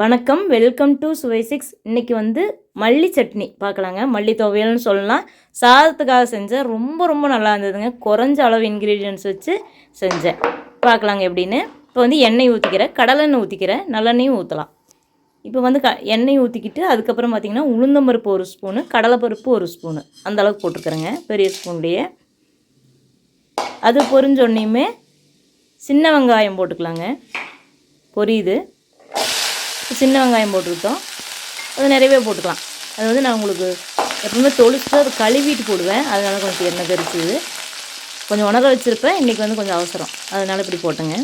வணக்கம் welcome to சுவை six. இன்றைக்கி வந்து மல்லி சட்னி பார்க்கலாங்க. மல்லி துவையல்னு சொல்லலாம். சாதத்துக்காக செஞ்சேன். ரொம்ப ரொம்ப நல்லா இருந்ததுங்க. குறைஞ்ச அளவு இன்க்ரீடியன்ஸ் வச்சு செஞ்சேன். பார்க்கலாங்க எப்படின்னு. இப்போ வந்து எண்ணெய் ஊற்றிக்கிறேன் கடலெண்ணெய் ஊற்றிக்கிறேன் நல்லெண்ணையும் ஊற்றலாம் இப்போ வந்து க எண்ணெய் ஊற்றிக்கிட்டு அதுக்கப்புறம் பார்த்திங்கன்னா உளுந்தம்பருப்பு ஒரு ஸ்பூனு கடலைப்பருப்பு ஒரு ஸ்பூனு. அந்தளவுக்கு போட்டுக்கிறேங்க. பெரிய ஸ்பூன்லேயே. அது பொரிஞ்சோடனையுமே சின்ன வெங்காயம் போட்டுக்கலாங்க. பொரியுது. சின்ன வெங்காயம் போட்டுக்கிட்டோம் அது நிறையவே போட்டுக்கலாம். அது வந்து நான் உங்களுக்கு எப்பவுமே தொளிச்சுட்டு அது கழுவிட்டு போடுவேன். அதனால் கொஞ்சம் எண்ணெய் தெரிச்சுது. கொஞ்சம் உணர வச்சுருப்பேன். இன்றைக்கி வந்து கொஞ்சம் அவசரம். அதனால் இப்படி போட்டுங்க.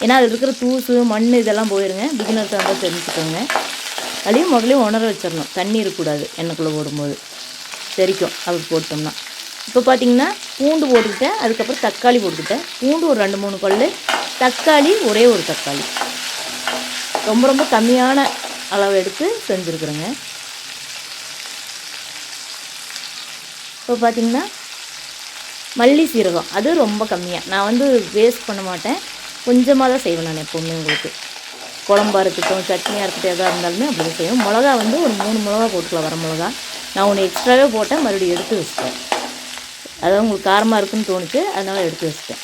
ஏன்னா அதில் இருக்கிற தூசு மண் இதெல்லாம் போயிருங்க. பிகினர்ஸ் வந்து தெரிஞ்சுக்கோங்க. அதையும் முதலையும் உணர வச்சிடணும். தண்ணி இருக்கக்கூடாது எண்ணெய்க்குள்ளே போடும்போது. தெரிக்கும் அப்படி போட்டோம்னா. இப்போ பார்த்தீங்கன்னா பூண்டு போட்டுக்கிட்டேன். அதுக்கப்புறம் தக்காளி போட்டுக்கிட்டேன். பூண்டு ஒரு ரெண்டு மூணு பல் தக்காளி ஒரே ஒரு தக்காளி. ரொம்ப ரொம்ப கம்மியான அளவு எடுத்து செஞ்சுருக்குறேங்க. இப்போ பார்த்திங்கன்னா மல்லி சீரகம் அது ரொம்ப கம்மியாக நான் வந்து வேஸ்ட் பண்ண மாட்டேன். கொஞ்சமாக தான் செய்வேன் நான் எப்போவுமே உங்களுக்கு. குழம்பாக இருக்கட்டும் சட்னியாக இருக்கட்டும் எதாக இருந்தாலுமே அப்படி தான் செய்வேன். மிளகா வந்து ஒரு மூணு மிளகா போட்டுக்கலாம் வர மிளகா. நான் ஒன்று எக்ஸ்ட்ராவே போட்டேன் மறுபடியும் எடுத்து வச்சிட்டேன். அதாவது உங்களுக்கு காரமாக இருக்குன்னு தோணுச்சு அதனால் எடுத்து வச்சிட்டேன்.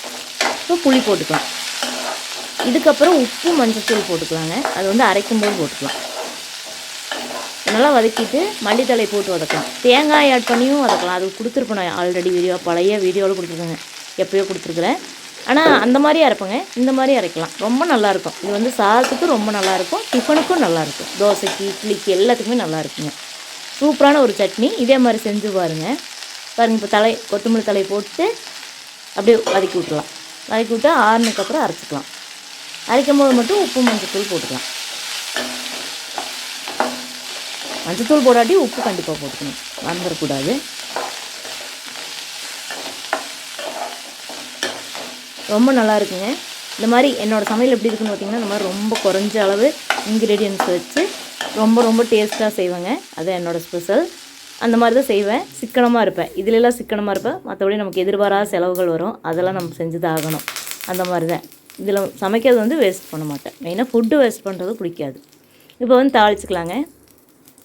இப்போ புளி போட்டுக்கலாம். இதுக்கப்புறம் உப்பு மஞ்சத்தூள் போட்டுக்கலாங்க. அது வந்து அரைக்கும் போது போட்டுக்கலாம். நல்லா வதக்கிட்டு மல்லித்தலை போட்டு வதக்கலாம். தேங்காய் ஆட் பண்ணியும் வதக்கலாம். அது கொடுத்துருப்பேன் நான் ஆல்ரெடி வீடியோ பழைய வீடியோவில் கொடுத்துருக்கேங்க. எப்போயோ கொடுத்துருக்குறேன். ஆனால் அந்த மாதிரி அரைப்பேங்க. இந்த மாதிரி அரைக்கலாம். ரொம்ப நல்லாயிருக்கும் இது வந்து சாதத்துக்கு ரொம்ப நல்லாயிருக்கும் டிஃபனுக்கும் நல்லாயிருக்கும் தோசைக்கு இட்லிக்கு எல்லாத்துக்குமே நல்லாயிருக்குங்க சூப்பரான ஒரு சட்னி. இதே மாதிரி செஞ்சு பாருங்கள் பாருங்கள் இப்போ தலை கொத்தமல்லி தலை போட்டு அப்படியே வதக்கி விட்டுலாம் வதக்கி விட்டு ஆறுனதுக்கப்புறம் அரைச்சிக்கலாம். அரைக்கும் போது மட்டும் உப்பு மஞ்சத்தூள் போட்டுக்கலாம். மஞ்சத்தூள் போடாட்டி உப்பு கண்டிப்பாக போட்டுக்கணும். மறந்துடக்கூடாது ரொம்ப நல்லா இருக்குங்க. இந்த மாதிரி என்னோடய சமையல் எப்படி இருக்குன்னு பார்த்தீங்கன்னா இந்த மாதிரி ரொம்ப குறைஞ்ச அளவு இன்க்ரீடியன்ஸ் வச்சு ரொம்ப ரொம்ப டேஸ்ட்டாக செய்வேங்க. அது என்னோடய ஸ்பெஷல் அந்த மாதிரி தான் செய்வேன். சிக்கனமாக இருப்பேன். இதுலலாம் சிக்கனமாக இருப்பேன். மற்றபடி நமக்கு எதிர்பாராத செலவுகள் வரும். அதெல்லாம் நம்ம செஞ்சு தான் ஆகணும். அந்த மாதிரி தான். இதில் சமைக்கிறது வந்து வேஸ்ட் பண்ண மாட்டேன். மெயினாக ஃபுட்டு வேஸ்ட் பண்ணுறது பிடிக்காது. இப்போ வந்து தாளிச்சிக்கலாங்க.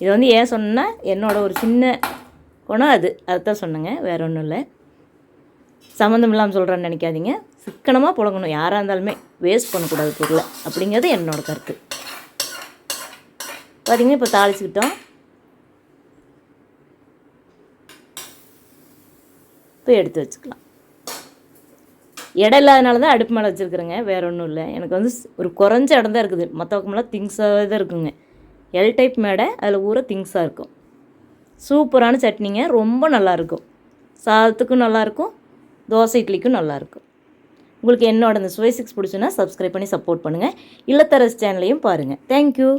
இதை வந்து ஏன் சொன்னேன்னா என்னோடய ஒரு சின்ன குணம் அது. அதுதான் சொன்னேங்க. வேறு ஒன்றும் இல்லை. சம்மந்தம் இல்லாமல் சொல்கிறேன்னு நினைக்காதீங்க. சிக்கனமாக புழங்கணும். யாராக இருந்தாலுமே வேஸ்ட் பண்ணக்கூடாது பொருளை. அப்படிங்கிறது என்னோடய கருத்து. பார்த்தீங்கன்னா இப்போ தாளிச்சுக்கிட்டோம். இப்போ எடுத்து வச்சுக்கலாம். இடம் இல்லாதனால தான் அடுப்பு மேலே வச்சுருக்குறேங்க. வேறு ஒன்றும் இல்லை. எனக்கு வந்து ஒரு குறைஞ்ச இடம் தான் இருக்குது. மற்ற பக்கமெல்லாம் திங்ஸாகவே தான் இருக்குங்க. எல் டைப் மேடை அதில் ஊற திங்ஸாக இருக்கும். சூப்பரான சட்னிங்க. ரொம்ப நல்லாயிருக்கும் சாதத்துக்கும் நல்லாயிருக்கும் தோசை இட்லிக்கும் நல்லாயிருக்கும் உங்களுக்கு என்னோட இந்த சுவை சிக்ஸ் பிடிச்சுன்னா சப்ஸ்கிரைப் பண்ணி சப்போர்ட் பண்ணுங்கள் இல்லத்தரசு சேனலையும் பாருங்கள் தேங்க்யூ